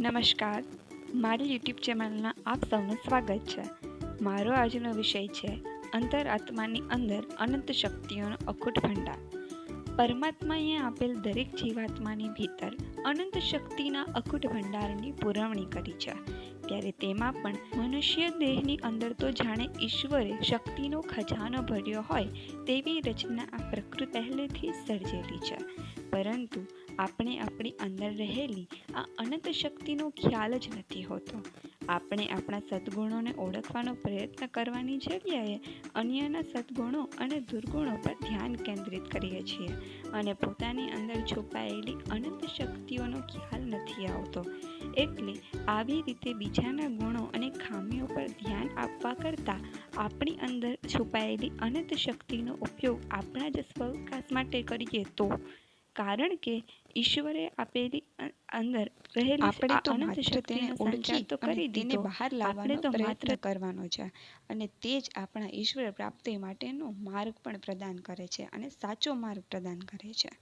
નમસ્કાર. મારી યુટ્યુબ ચેનલના આપ સૌનું સ્વાગત છે. મારો આજનો વિષય છે અંતરાત્માની અંદર અનંત શક્તિઓનો અખૂટ ભંડાર. પરમાત્માએ આપેલ દરેક જીવાત્માની ભીતર અનંત શક્તિના અખૂટ ભંડારની પુરવણી કરી છે. ત્યારે તેમાં પણ મનુષ્ય દેહની અંદર તો જાણે ઈશ્વરે શક્તિનો ખજાનો ભર્યો હોય તેવી રચના આ પ્રકૃતિ પહેલેથી સર્જેલી છે. પરંતુ આપણે આપણી અંદર રહેલી આ અનંત શક્તિનો ખ્યાલ જ નથી હોતો. આપણે આપણા સદ્ગુણોને ઓળખવાનો પ્રયત્ન કરવાની જગ્યાએ અન્યના સદ્ગુણો અને દુર્ગુણો પર ધ્યાન કેન્દ્રિત કરીએ છીએ અને પોતાની અંદર છુપાયેલી અનંત શક્તિઓનો ખ્યાલ નથી આવતો. એટલે આવી રીતે બીજાના ગુણો અને ખામીઓ પર ધ્યાન આપવા કરતાં આપણી અંદર છુપાયેલી અનંત શક્તિનો ઉપયોગ આપણા જ સ્વવિકાસ માટે કરીએ તો કારણ કે ઈશ્વરે આપેલી અંદર રહેલી આપણે તો અનંત માત્ર તેને ઓળખી તો કરી તેને બહાર લાવવાનો તો માત્ર કરવાનો છે અને તે જ આપણા ઈશ્વર પ્રાપ્તિ માટેનો માર્ગ પણ પ્રદાન કરે છે અને સાચો માર્ગ પ્રદાન કરે છે.